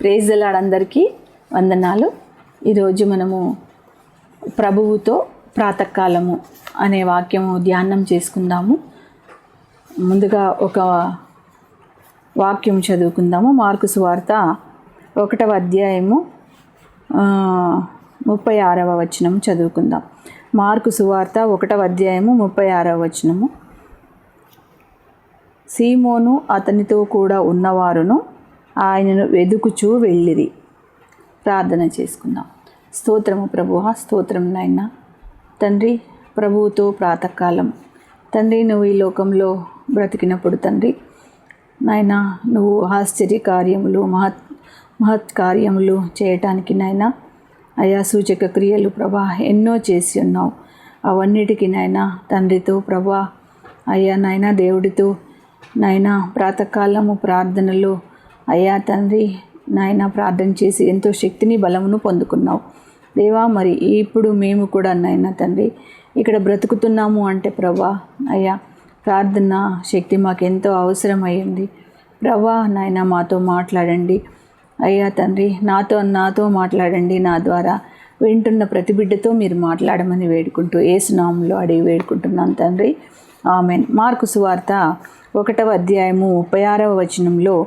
ప్రేజలాడందరికీ వందనాలు. ఈరోజు మనము ప్రభువుతో ప్రాతకాలము అనే వాక్యము ధ్యానం చేసుకుందాము. ముందుగా ఒక వాక్యం చదువుకుందాము. మార్కు సువార్త ఒకటవ అధ్యాయము ముప్పై ఆరవ వచనము చదువుకుందాం. మార్కు సువార్త ఒకటవ అధ్యాయము ముప్పై ఆరవ వచనము. సీమోను అతనితో కూడా ఉన్నవారును ఆయనను వెదుకుచూ వెళ్ళిరి. ప్రార్థన చేసుకుందాం. స్తోత్రము ప్రభువ స్తోత్రం నాయన. తండ్రి ప్రభువుతో ప్రాతకాలం. తండ్రి నువ్వు ఈ లోకంలో బ్రతికినప్పుడు తండ్రి నాయన నువ్వు ఆశ్చర్య కార్యములు మహత్ మహత్ కార్యములు చేయటానికి నాయన అయా సూచక క్రియలు ప్రభా ఎన్నో చేసి ఉన్నావు. అవన్నిటికీ నాయన తండ్రితో ప్రభా అయ్యా నాయన దేవుడితో నాయన ప్రాతకాలము ప్రార్థనలో అయ్యా తండ్రి నాయన ప్రార్థన చేసి ఎంతో శక్తిని బలమును పొందుకున్నావు. దేవా మరి ఇప్పుడు మేము కూడా నాయన తండ్రి ఇక్కడ బ్రతుకుతున్నాము అంటే ప్రభా అయ్యా ప్రార్థన శక్తి మాకు ఎంతో అవసరమైంది ప్రభా నాయన మాతో మాట్లాడండి. అయ్యా తండ్రి నాతో నాతో మాట్లాడండి నా ద్వారా. వింటున్న ప్రతి బిడ్డతో మీరు మాట్లాడమని వేడుకుంటూ ఏసునామంలో అడిగి వేడుకుంటున్నాను తండ్రి. ఆమెన్. మార్కు సువార్త ఒకటవ అధ్యాయము ముప్పై ఆరవ వచనంలో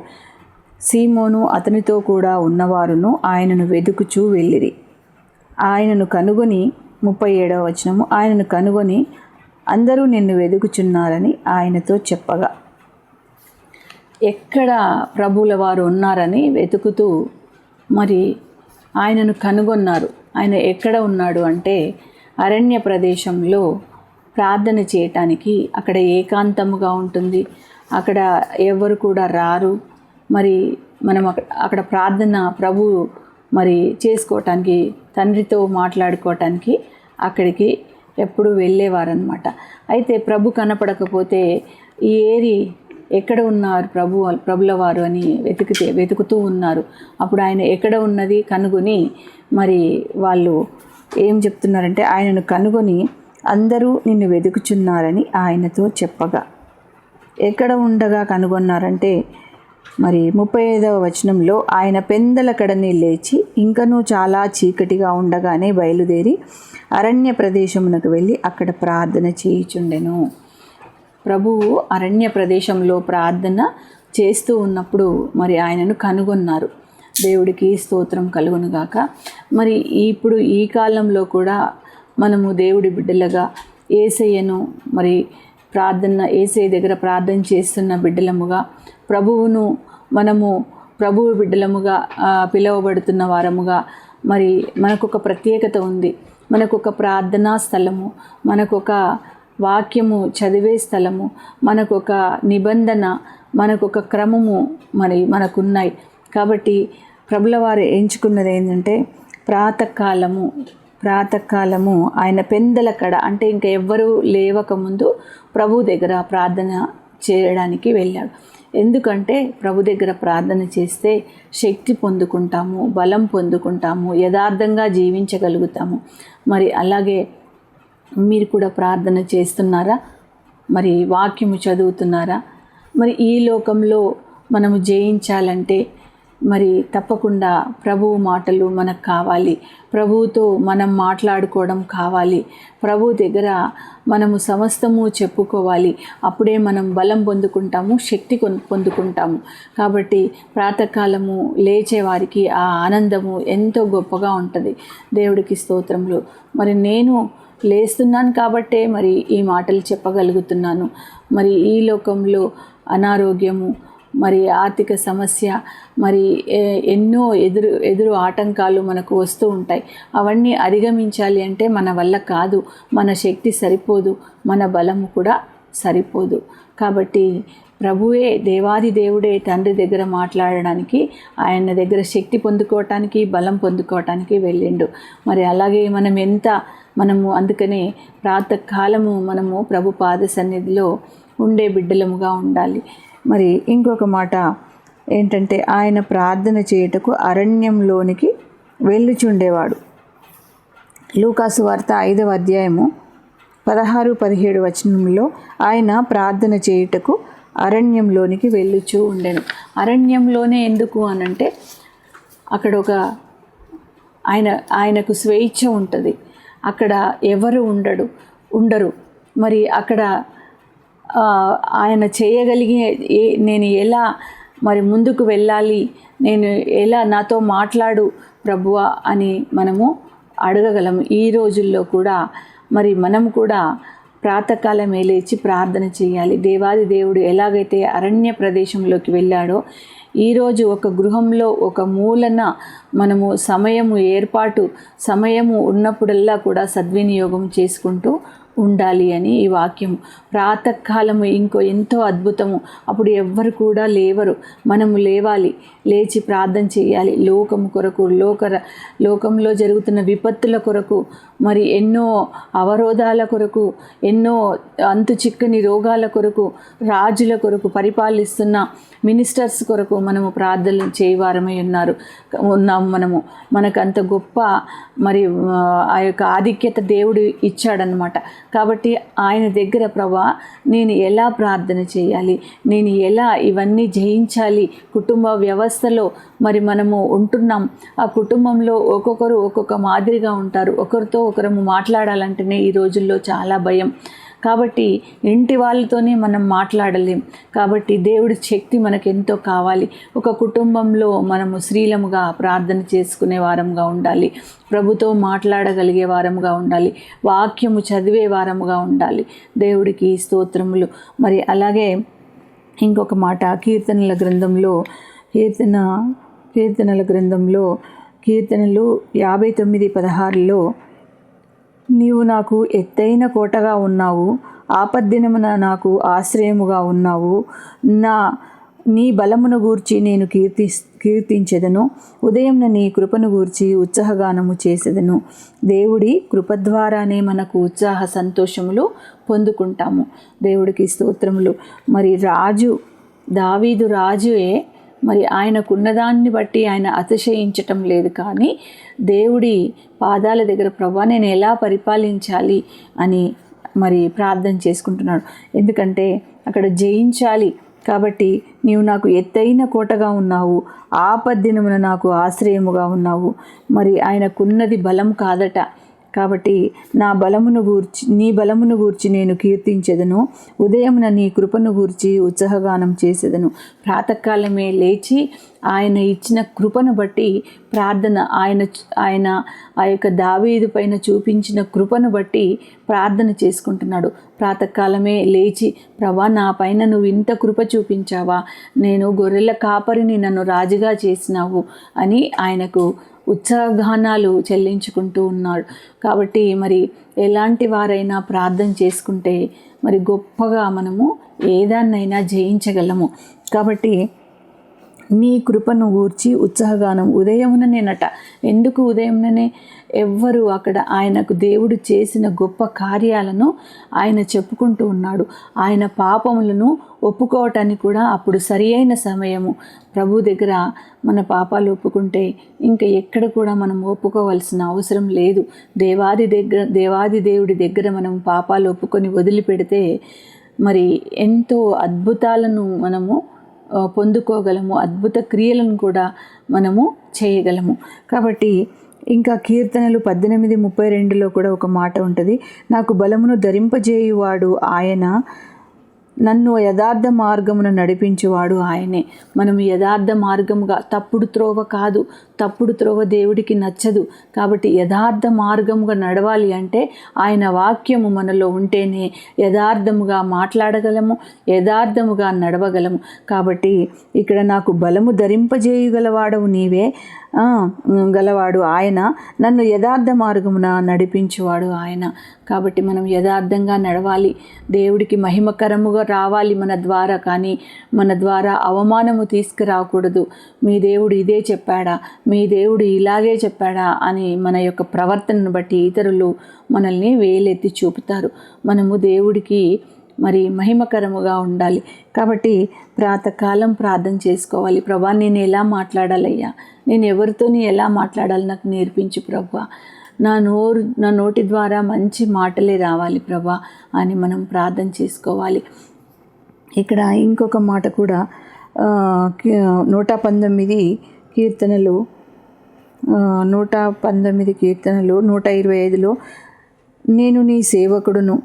సీమోను అతనితో కూడా ఉన్నవారును ఆయనను వెతుకుచూ వెళ్ళిరి. ఆయనను కనుగొని ముప్పై ఏడవ వచనము ఆయనను కనుగొని అందరూ నిన్ను వెతుకుచున్నారని ఆయనతో చెప్పగా. ఎక్కడ ప్రభువుల వారు ఉన్నారని వెతుకుతూ మరి ఆయనను కనుగొన్నారు. ఆయన ఎక్కడ ఉన్నాడు అంటే అరణ్య ప్రదేశంలో ప్రార్థన చేయటానికి అక్కడ ఏకాంతముగా ఉంటుంది. అక్కడ ఎవరు కూడా రారు. మరి మనం అక్కడ అక్కడ ప్రార్థన ప్రభు మరి చేసుకోవటానికి తండ్రితో మాట్లాడుకోవటానికి అక్కడికి ఎప్పుడు వెళ్ళేవారనమాట అయితే ప్రభు కనపడకపోతే ఈ ఏరి ఎక్కడ ఉన్నారు ప్రభు ప్రభుల వారు అని వెతికితే వెతుకుతూ ఉన్నారు. అప్పుడు ఆయన ఎక్కడ ఉన్నది కనుగొని మరి వాళ్ళు ఏం చెప్తున్నారంటే ఆయనను కనుగొని అందరూ నిన్ను వెతుకుచున్నారని ఆయనతో చెప్పగా. ఎక్కడ ఉండగా కనుగొన్నారంటే మరి ముప్పై ఐదవ వచనంలో ఆయన పెందల కడని లేచి ఇంకనూ చాలా చీకటిగా ఉండగానే బయలుదేరి అరణ్య ప్రదేశమునకు వెళ్ళి అక్కడ ప్రార్థన చేయుచుండెను. ప్రభువు అరణ్య ప్రదేశంలో ప్రార్థన చేస్తూ ఉన్నప్పుడు మరి ఆయనను కనుగొన్నారు. దేవుడికి స్తోత్రం కలుగునుగాక. మరి ఇప్పుడు ఈ కాలంలో కూడా మనము దేవుడి బిడ్డలుగా ఏసయ్యను మరి ప్రార్థన ఏసయ్య దగ్గర ప్రార్థన చేస్తున్న బిడ్డలముగా ప్రభువును మనము ప్రభువు బిడ్డలముగా పిలువబడుతున్న వారముగా మరి మనకొక ప్రత్యేకత ఉంది. మనకొక ప్రార్థనా స్థలము మనకొక వాక్యము చదివే స్థలము మనకొక నిబంధన మనకొక క్రమము మరి మనకున్నాయి. కాబట్టి ప్రభుల వారు ఎంచుకున్నది ఏంటంటే ప్రాతకాలము. ప్రాతకాలము ఆయన పెందల కడ అంటే ఇంకా ఎవ్వరూ లేవకముందు ప్రభు దగ్గర ప్రార్థన చేయడానికి వెళ్ళాడు. ఎందుకంటే ప్రభు దగ్గర ప్రార్థన చేస్తే శక్తి పొందుకుంటాము బలం పొందుకుంటాము యథార్థంగా జీవించగలుగుతాము. మరి అలాగే మీరు కూడా ప్రార్థన చేస్తున్నారా? మరి వాక్యము చదువుతున్నారా? మరి ఈ లోకంలో మనము జయించాలంటే మరి తప్పకుండా ప్రభువు మాటలు మనకు కావాలి. ప్రభువుతో మనం మాట్లాడుకోవడం కావాలి. ప్రభు దగ్గర మనము సమస్తము చెప్పుకోవాలి. అప్పుడే మనం బలం పొందుకుంటాము శక్తి పొందుకుంటాము. కాబట్టి ప్రాతకాలము లేచే వారికి ఆ ఆనందము ఎంతో గొప్పగా ఉంటుంది. దేవుడికి స్తోత్రములు. మరి నేను లేస్తున్నాను కాబట్టే మరి ఈ మాటలు చెప్పగలుగుతున్నాను. మరి ఈ లోకంలో అనారోగ్యము మరి ఆర్థిక సమస్య మరి ఏ- ఎన్నో ఎదురు ఎదురు ఆటంకాలు మనకు వస్తూ ఉంటాయి. అవన్నీ అధిగమించాలి అంటే మన వల్ల కాదు. మన శక్తి సరిపోదు. మన బలము కూడా సరిపోదు. కాబట్టి ప్రభువే దేవాది దేవుడే తండ్రి దగ్గర మాట్లాడడానికి ఆయన దగ్గర శక్తి పొందుకోవటానికి బలం పొందుకోవటానికి వెళ్ళిండు. మరి అలాగే మనం ఎంత మనము అందుకనే ప్రాతకాలము మనము ప్రభు పాద సన్నిధిలో ఉండే బిడ్డలముగా ఉండాలి. మరి ఇంకొక మాట ఏంటంటే ఆయన ప్రార్థన చేయుటకు అరణ్యంలోనికి వెళ్ళుచుండేవాడు. లూకాసు వార్త ఐదవ అధ్యాయము పదహారు పదిహేడు వచనంలో ఆయన ప్రార్థన చేయుటకు అరణ్యంలోనికి వెళ్ళుచూ ఉండెను. అరణ్యంలోనే ఎందుకు అనంటే అక్కడ ఒక ఆయన ఆయనకు స్వేచ్ఛ ఉంటుంది. అక్కడ ఎవరు ఉండడు ఉండరు. మరి అక్కడ ఆయన చేయగలిగే ఏ నేను ఎలా మరి ముందుకు వెళ్ళాలి? నేను ఎలా నాతో మాట్లాడు ప్రభువా అని మనము అడగగలం. ఈ రోజుల్లో కూడా మరి మనం కూడా ప్రాతకాలం లేచి ప్రార్థన చేయాలి. దేవాది దేవుడు ఎలాగైతే అరణ్య ప్రదేశంలోకి వెళ్ళాడో ఈరోజు ఒక గృహంలో ఒక మూలన మనము సమయము ఏర్పాటు సమయము ఉన్నప్పుడల్లా కూడా సద్వినియోగం చేసుకుంటూ ఉండాలి అని ఈ వాక్యం. ప్రాతకాలము ఇంకో ఎంతో అద్భుతము. అప్పుడు ఎవ్వరు కూడా లేవరు. మనము లేవాలి. లేచి ప్రార్థన చేయాలి. లోకము కొరకు లోక లోకంలో జరుగుతున్న విపత్తుల కొరకు మరి ఎన్నో అవరోధాల కొరకు ఎన్నో అంతు చిక్కని రోగాల కొరకు రాజుల కొరకు పరిపాలిస్తున్న మినిస్టర్స్ కొరకు మనము ప్రార్థనలు చేయవారమై ఉన్నారు. ఉన్నాము మనము. మనకు అంత గొప్ప మరి ఆ, ఆ యొక్క ఆధిక్యత దేవుడు ఇచ్చాడనమాట కాబట్టి ఆయన దగ్గర ప్రభా నేను ఎలా ప్రార్థన చేయాలి? నేను ఎలా ఇవన్నీ జయించాలి? కుటుంబ వ్యవస్థలో మరి మనము ఉంటున్నాం. ఆ కుటుంబంలో ఒక్కొక్కరు ఒక్కొక్క మాదిరిగా ఉంటారు. ఒకరితో ఒకరము మాట్లాడాలంటేనే ఈ రోజుల్లో చాలా భయం. కాబట్టి ఇంటి వాళ్ళతోనే మనం మాట్లాడలేం. కాబట్టి దేవుడి శక్తి మనకు ఎంతో కావాలి. ఒక కుటుంబంలో మనము స్త్రీలముగా ప్రార్థన చేసుకునే వారంగా ఉండాలి. ప్రభుతో మాట్లాడగలిగే వారముగా ఉండాలి. వాక్యము చదివే వారముగా ఉండాలి. దేవుడికి స్తోత్రములు. మరి అలాగే ఇంకొక మాట కీర్తనల గ్రంథంలో కీర్తన కీర్తనల గ్రంథంలో కీర్తనలు యాభై తొమ్మిది పదహారులో నీవు నాకు ఎత్తైన కోటగా ఉన్నావు. ఆపద్దినమున నాకు ఆశ్రయముగా ఉన్నావు. నా నీ బలమును గూర్చి నేను కీర్తి కీర్తించెదను. ఉదయం నీ కృపను గూర్చి ఉత్సాహగానము చేసేదను. దేవుడి కృప ద్వారానే మనకు ఉత్సాహ సంతోషములు పొందుకుంటాము. దేవుడికి స్తోత్రములు. మరి రాజు దావీదు రాజుయే మరి ఆయనకున్నదాన్ని బట్టి ఆయన అతిశయించటం లేదు కానీ దేవుడి పాదాల దగ్గర ప్రభా నేను ఎలా పరిపాలించాలి అని మరి ప్రార్థన చేసుకుంటున్నాడు. ఎందుకంటే అక్కడ జయించాలి కాబట్టి నీవు నాకు ఎత్తైన కోటగా ఉన్నావు ఆపద్దినమున నాకు ఆశ్రయముగా ఉన్నావు. మరి ఆయనకున్నది బలం కాదట. కాబట్టి నా బలమును గూర్చి నీ బలమును గూర్చి నేను కీర్తించెదను. ఉదయమున నీ కృపను గూర్చి ఉత్సాహగానం చేసేదను. ప్రాతకాలమే లేచి ఆయన ఇచ్చిన కృపను బట్టి ప్రార్థన ఆయన ఆయన ఆ యొక్క దావీదు పైన చూపించిన కృపను బట్టి ప్రార్థన చేసుకుంటున్నాడు. ప్రాతకాలమే లేచి ప్రభా నా పైన నువ్వు ఇంత కృప చూపించావా? నేను గొర్రెల కాపరిని నన్ను రాజుగా చేసినావు అని ఆయనకు ఉత్సాహగానాలు చెల్లించుకుంటూ ఉన్నాడు. కాబట్టి మరి ఎలాంటి వారైనా ప్రార్థన చేసుకుంటే మరి గొప్పగా మనము ఏదాన్నైనా జయించగలము. కాబట్టి నీ కృపను ఊర్చి ఉత్సాహగానం. ఉదయముననేనట. ఎందుకు ఉదయంననే ఎవ్వరు అక్కడ ఆయనకు దేవుడు చేసిన గొప్ప కార్యాలను ఆయన చెప్పుకుంటూ ఉన్నాడు. ఆయన పాపములను ఒప్పుకోవటానికి కూడా అప్పుడు సరి అయిన సమయము. ప్రభు దగ్గర మన పాపాలు ఒప్పుకుంటే ఇంకా ఎక్కడ కూడా మనం ఒప్పుకోవాల్సిన అవసరం లేదు. దేవాది దగ్గర దేవాది దేవుడి దగ్గర మనం పాపాలు ఒప్పుకొని వదిలిపెడితే మరి ఎంతో అద్భుతాలను మనము పొందుకోగలము అద్భుత క్రియలను కూడా మనము చేయగలము. కాబట్టి ఇంకా కీర్తనలు పద్దెనిమిది ముప్పై రెండులో కూడా ఒక మాట ఉంటుంది నాకు బలమును ధరింపజేయువాడు ఆయన నన్ను యథార్థ మార్గమును నడిపించేవాడు ఆయనే. మనం యథార్థ మార్గముగా తప్పుడు త్రోవ కాదు తప్పుడు త్రోవ దేవుడికి నచ్చదు. కాబట్టి యథార్థ మార్గముగా నడవాలి అంటే ఆయన వాక్యము మనలో ఉంటేనే యథార్థముగా మాట్లాడగలము యథార్థముగా నడవగలము. కాబట్టి ఇక్కడ నాకు బలము ధరింపజేయగలవాడవు నీవే. గలవాడు ఆయన. నన్ను యథార్థ మార్గమున నడిపించువాడు ఆయన. కాబట్టి మనం యథార్థంగా నడవాలి. దేవుడికి మహిమకరముగా రావాలి మన ద్వారా. కానీ మన ద్వారా అవమానము తీసుకురాకూడదు. మీ దేవుడు ఇదే చెప్పాడా? మీ దేవుడు ఇలాగే చెప్పాడా? అని మన యొక్క ప్రవర్తనను బట్టి ఇతరులు మనల్ని వేలెత్తి చూపుతారు. మనము దేవుడికి మరి మహిమకరముగా ఉండాలి. కాబట్టి ప్రాతకాలం ప్రార్థన చేసుకోవాలి. ప్రభా నేను ఎలా మాట్లాడాలయ్యా? నేను ఎవరితోని ఎలా మాట్లాడాలి? నాకు నేర్పించు ప్రభా. నా నోరు నా నోటి ద్వారా మంచి మాటలే రావాలి ప్రభా అని మనం ప్రార్థన చేసుకోవాలి. ఇక్కడ ఇంకొక మాట కూడా నూట పంతొమ్మిది కీర్తనలు నూట పంతొమ్మిది కీర్తనలు నూట ఇరవై ఐదులో నేను నీ సేవకుడును.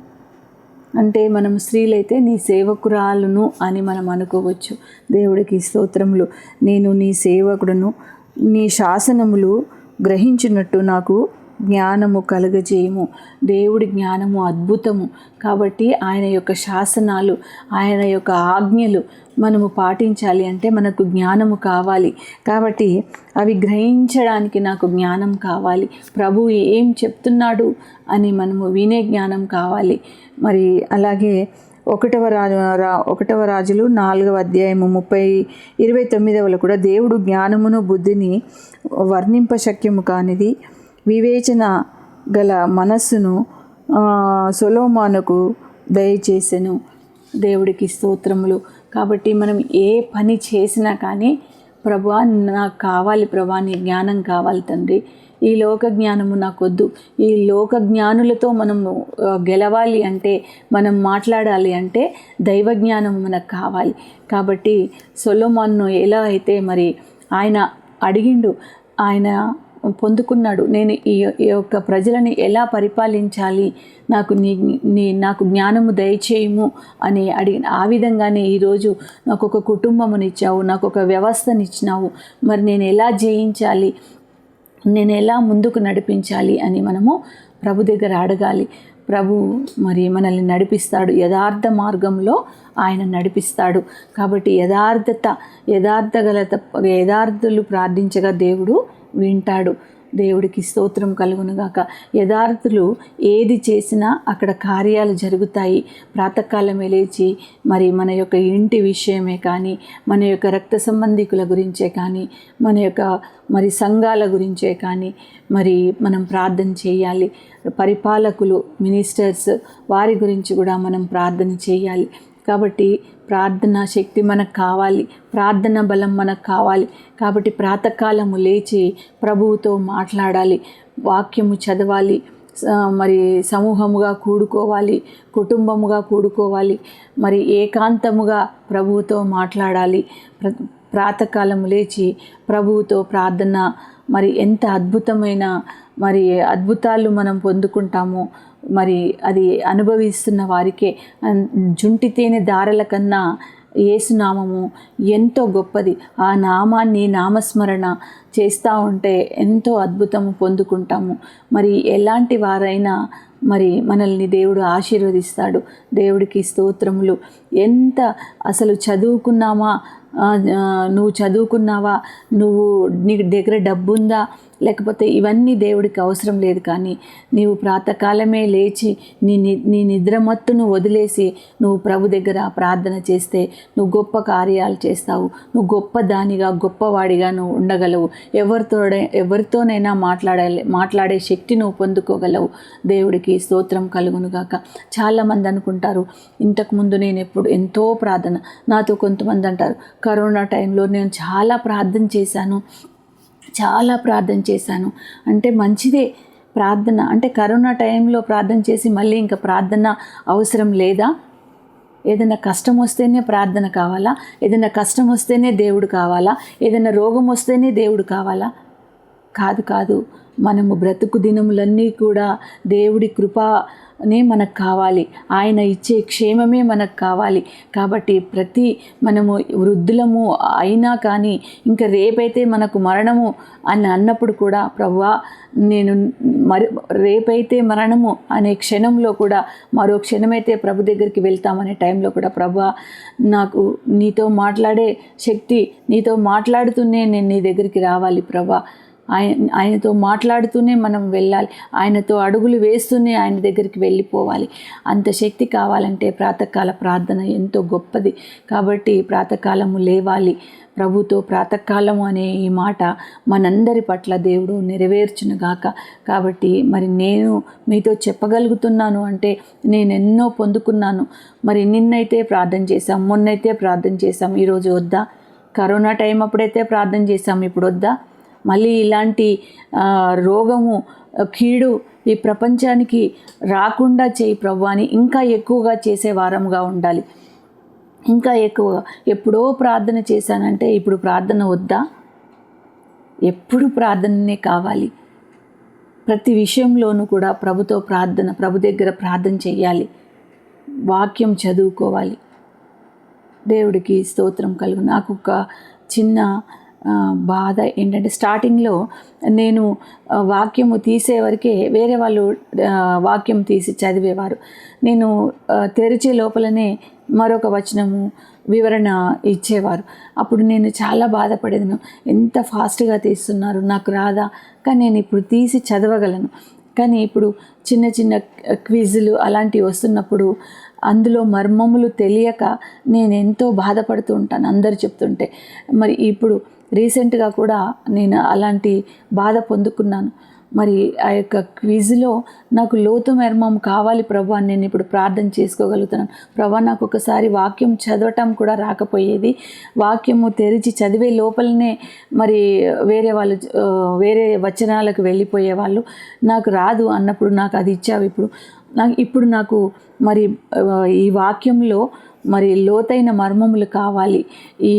అంటే మనం స్త్రీలైతే నీ సేవకురాలును అని మనం అనుకోవచ్చు. దేవుడికి స్తోత్రములు. నేను నీ సేవకుడును నీ శాసనములు గ్రహించినట్టు నాకు జ్ఞానము కలుగజేయము. దేవుడి జ్ఞానము అద్భుతము. కాబట్టి ఆయన యొక్క శాసనాలు ఆయన యొక్క ఆజ్ఞలు మనము పాటించాలి అంటే మనకు జ్ఞానము కావాలి. కాబట్టి అవి గ్రహించడానికి నాకు జ్ఞానం కావాలి. ప్రభు ఏం చెప్తున్నాడు అని మనము వినే జ్ఞానం కావాలి. మరి అలాగే ఒకటవ రాజు రా ఒకటవ రాజులు నాలుగవ అధ్యాయము ముప్పై ఇరవై తొమ్మిదవలో కూడా దేవుడు జ్ఞానమును బుద్ధిని వర్ణింపశక్యము కానిది వివేచన గల మనస్సును సొలోమానుకు దయచేసెను. దేవుడికి స్తోత్రములు. కాబట్టి మనం ఏ పని చేసినా కానీ ప్రభా నాకు కావాలి ప్రభా నీ జ్ఞానం కావాలి తండ్రి. ఈ లోక జ్ఞానము నాకొద్దు. ఈ లోక జ్ఞానులతో మనము గెలవాలి అంటే మనం మాట్లాడాలి అంటే దైవ జ్ఞానం మనకు కావాలి. కాబట్టి సొలోమాన్ను ఎలా అయితే మరి ఆయన అడిగిండు ఆయన పొందుకున్నాడు. నేను ఈ ఈ యొక్క ప్రజలని ఎలా పరిపాలించాలి? నాకు నీ నీ నాకు జ్ఞానము దయచేయము అని అడిగిన ఆ విధంగానే ఈరోజు నాకు ఒక కుటుంబమునిచ్చావు నాకు ఒక వ్యవస్థనిచ్చినావు. మరి నేను ఎలా జయించాలి? నేను ఎలా ముందుకు నడిపించాలి అని మనము ప్రభు దగ్గర అడగాలి. ప్రభు మరి మనల్ని నడిపిస్తాడు. యథార్థ మార్గంలో ఆయన నడిపిస్తాడు. కాబట్టి యథార్థత యథార్థగలత యథార్థులు ప్రార్థించగా దేవుడు వింటాడు. దేవుడికి స్తోత్రం కలుగునుగాక. యథార్థులు ఏది చేసినా అక్కడ కార్యాలు జరుగుతాయి. ప్రాతకాలమే లేచి మరి మన యొక్క ఇంటి విషయమే కానీ మన యొక్క రక్త సంబంధికుల గురించే కానీ మన యొక్క మరి సంఘాల గురించే కానీ మరి మనం ప్రార్థన చేయాలి. పరిపాలకులు మినిస్టర్స్ వారి గురించి కూడా మనం ప్రార్థన చేయాలి. కాబట్టి ప్రార్థనా శక్తి మనకు కావాలి. ప్రార్థన బలం మనకు కావాలి. కాబట్టి ప్రాతకాలము లేచి ప్రభువుతో మాట్లాడాలి. వాక్యము చదవాలి. స- మరి సమూహముగా కూడుకోవాలి. కుటుంబముగా కూడుకోవాలి. మరి ఏకాంతముగా ప్రభువుతో మాట్లాడాలి. ప్ర ప్రాతకాలము లేచి ప్రభువుతో ప్రార్థన. మరి ఎంత అద్భుతమైన మరి అద్భుతాలు మనం పొందుకుంటామో మరి అది అనుభవిస్తున్న వారికే జుంటి తేనె దారల కన్నా ఏసునామము ఎంతో గొప్పది. ఆ నామాన్ని నామస్మరణ చేస్తూ ఉంటే ఎంతో అద్భుతము పొందుకుంటాము. మరి ఎలాంటి వారైనా మరి మనల్ని దేవుడు ఆశీర్వదిస్తాడు. దేవుడికి స్తోత్రములు. ఎంత అసలు చదువుకున్నామా? నువ్వు చదువుకున్నావా? నువ్వు నీ దగ్గర డబ్బుందా? లేకపోతే ఇవన్నీ దేవుడికి అవసరం లేదు కానీ నీవు ప్రాతకాలమే లేచి నీ ని- నీ నిద్రమత్తును వదిలేసి నువ్వు ప్రభు దగ్గర ప్రార్థన చేస్తే నువ్వు గొప్ప కార్యాలు చేస్తావు. నువ్వు గొప్ప దానిగా గొప్పవాడిగా నువ్వు ఉండగలవు. ఎవరితో ఎవరితోనైనా మాట్లాడాలి మాట్లాడే శక్తి నువ్వు పొందుకోగలవు. దేవుడికి స్తోత్రం కలుగునుగాక చాలామంది అనుకుంటారు ఇంతకుముందు నేను ఎప్పుడు ఎంతో ప్రార్థన నాతో కొంతమంది అంటారు కరోనా టైంలో నేను చాలా ప్రార్థన చేశాను చాలా ప్రార్థన చేశాను. అంటే మంచిదే ప్రార్థన. అంటే కరోనా టైంలో ప్రార్థన చేసి మళ్ళీ ఇంకా ప్రార్థన అవసరం లేదా? ఏదైనా కష్టం వస్తేనే ప్రార్థన కావాలా? ఏదైనా కష్టం వస్తేనే దేవుడు కావాలా? ఏదైనా రోగం వస్తేనే దేవుడు కావాలా? కాదు కాదు. మనము బ్రతుకు దినములన్నీ కూడా దేవుడి నే మనకు కావాలి. ఆయన ఇచ్చే క్షేమమే మనకు కావాలి. కాబట్టి ప్రతి మనము వృద్ధులము అయినా కానీ ఇంకా రేపైతే మనకు మరణము అని అన్నప్పుడు కూడా ప్రభువా నేను మరి రేపైతే మరణము అనే క్షణంలో కూడా మరో క్షణమైతే ప్రభు దగ్గరికి వెళ్తామనే టైంలో కూడా ప్రభువా నాకు నీతో మాట్లాడే శక్తి నీతో మాట్లాడుతూనే నేను నీ దగ్గరికి రావాలి ప్రభా ఆయన ఆయనతో మాట్లాడుతూనే మనం వెళ్ళాలి. ఆయనతో అడుగులు వేస్తూనే ఆయన దగ్గరికి వెళ్ళిపోవాలి. అంత శక్తి కావాలంటే ప్రాతకాల ప్రార్థన ఎంతో గొప్పది. కాబట్టి ప్రాతకాలము లేవాలి. ప్రభుతో ప్రాతకాలము అనే ఈ మాట మనందరి పట్ల దేవుడు నెరవేర్చునుగాక. కాబట్టి మరి నేను మీతో చెప్పగలుగుతున్నాను అంటే నేను ఎన్నో పొందుకున్నాను. మరి నిన్నైతే ప్రార్థన చేశాం మొన్నైతే ప్రార్థన చేశాం ఈరోజు వద్దా? కరోనా టైం అప్పుడైతే ప్రార్థన చేశాం ఇప్పుడు వద్దా? మళ్ళీ ఇలాంటి రోగము కీడు ఈ ప్రపంచానికి రాకుండా చేయి ప్రభు అని ఇంకా ఎక్కువగా చేసే వారముగా ఉండాలి. ఇంకా ఎక్కువగా ఎప్పుడో ప్రార్థన చేశానంటే ఇప్పుడు ప్రార్థన వద్దా? ఎప్పుడు ప్రార్థననే కావాలి. ప్రతి విషయంలోనూ కూడా ప్రభుతో ప్రార్థన ప్రభు దగ్గర ప్రార్థన చేయాలి. వాక్యం చదువుకోవాలి. దేవుడికి స్తోత్రం కలుగు. నాకు ఒక చిన్న బాధ ఏంటంటే స్టార్టింగ్లో నేను వాక్యము వాక్యము తీసేవరకే వేరే వాళ్ళు వాక్యం తీసి చదివేవారు. నేను తెరిచే లోపలనే మరొక వచనము వివరణ ఇచ్చేవారు. అప్పుడు నేను చాలా బాధపడేదను. ఎంత ఫాస్ట్గా తీస్తున్నారు నాకు రాదా? కానీ నేను ఇప్పుడు తీసి చదవగలను. కానీ ఇప్పుడు చిన్న చిన్న క్విజులు అలాంటివి వస్తున్నప్పుడు అందులో మర్మములు తెలియక నేను ఎంతో బాధపడుతూ ఉంటాను అందరు చెప్తుంటే. మరి ఇప్పుడు రీసెంట్గా కూడా నేను అలాంటి బాధ పొందుకున్నాను. మరి ఆ యొక్క క్విజ్లో నాకు లోతు మర్మం కావాలి ప్రభు అని నేను ఇప్పుడు ప్రార్థన చేసుకోగలుగుతున్నాను. ప్రభా నాకు ఒకసారి వాక్యం చదవటం కూడా రాకపోయేది. వాక్యము తెరిచి చదివే లోపలనే మరి వేరే వాళ్ళు వేరే వచనాలకు వెళ్ళిపోయే వాళ్ళు నాకు రాదు అన్నప్పుడు నాకు అది ఇచ్చావు ఇప్పుడు. నాకు ఇప్పుడు నాకు మరి ఈ వాక్యంలో మరి లోతైన మర్మములు కావాలి. ఈ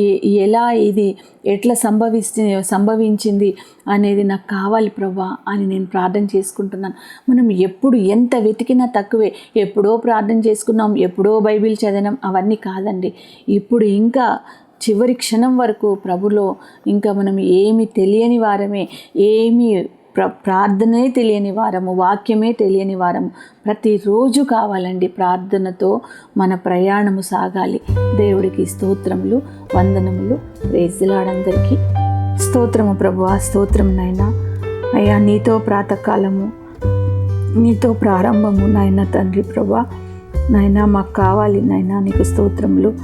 ఎలా ఇది ఎట్లా సంభవిస్తే సంభవించింది అనేది నాకు కావాలి ప్రభా అని నేను ప్రార్థన చేసుకుంటున్నాను. మనం ఎప్పుడు ఎంత వెతికినా తక్కువే. ఎప్పుడో ప్రార్థన చేసుకున్నాం ఎప్పుడో బైబిల్ చదివినాం అవన్నీ కాదండి. ఇప్పుడు ఇంకా చివరి క్షణం వరకు ప్రభులో ఇంకా మనం ఏమి తెలియని వారమే ఏమి ప్ర ప్రార్థనే తెలియని వారము వాక్యమే తెలియని వారము. ప్రతిరోజు కావాలండి ప్రార్థనతో మన ప్రయాణము సాగాలి. దేవుడికి స్తోత్రములు వందనములు వేసిలాడందరికీ. స్తోత్రము ప్రభు స్తోత్రం నైనా అయ్యా నీతో ప్రాతకాలము నీతో ప్రారంభము నాయన తండ్రి ప్రభా నాయన మాకు కావాలి నాయన నీకు స్తోత్రములు.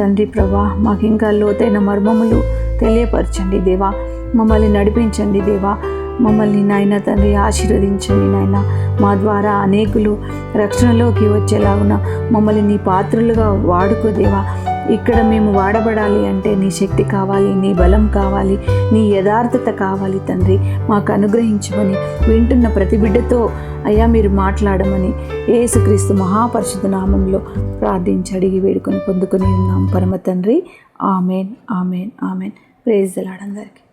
తండ్రి ప్రభా మాకు ఇంకా లోతైన మర్మములు తెలియపరచండి దేవా. మమ్మల్ని నడిపించండి దేవా. మమ్మల్ని నాయన తండ్రి ఆశీర్వదించండి నాయన. మా ద్వారా అనేకులు రక్షణలోకి వచ్చేలాగున మమ్మల్ని నీ పాత్రలుగా వాడుకో దేవా. ఇక్కడ మేము వాడబడాలి అంటే నీ శక్తి కావాలి నీ బలం కావాలి నీ యథార్థత కావాలి తండ్రి. మాకు అనుగ్రహించమని వింటున్న ప్రతి బిడ్డతో అయ్యా మీరు మాట్లాడమని ఏసుక్రీస్తు మహాపరిషత్ నామంలో ప్రార్థించి అడిగి వేడుకొని పొందుకొని ఉన్నాం. పరమ తండ్రి ఆమెన్ ఆమెన్ ఆమెన్. ప్రేజ్ దలాడందరికీ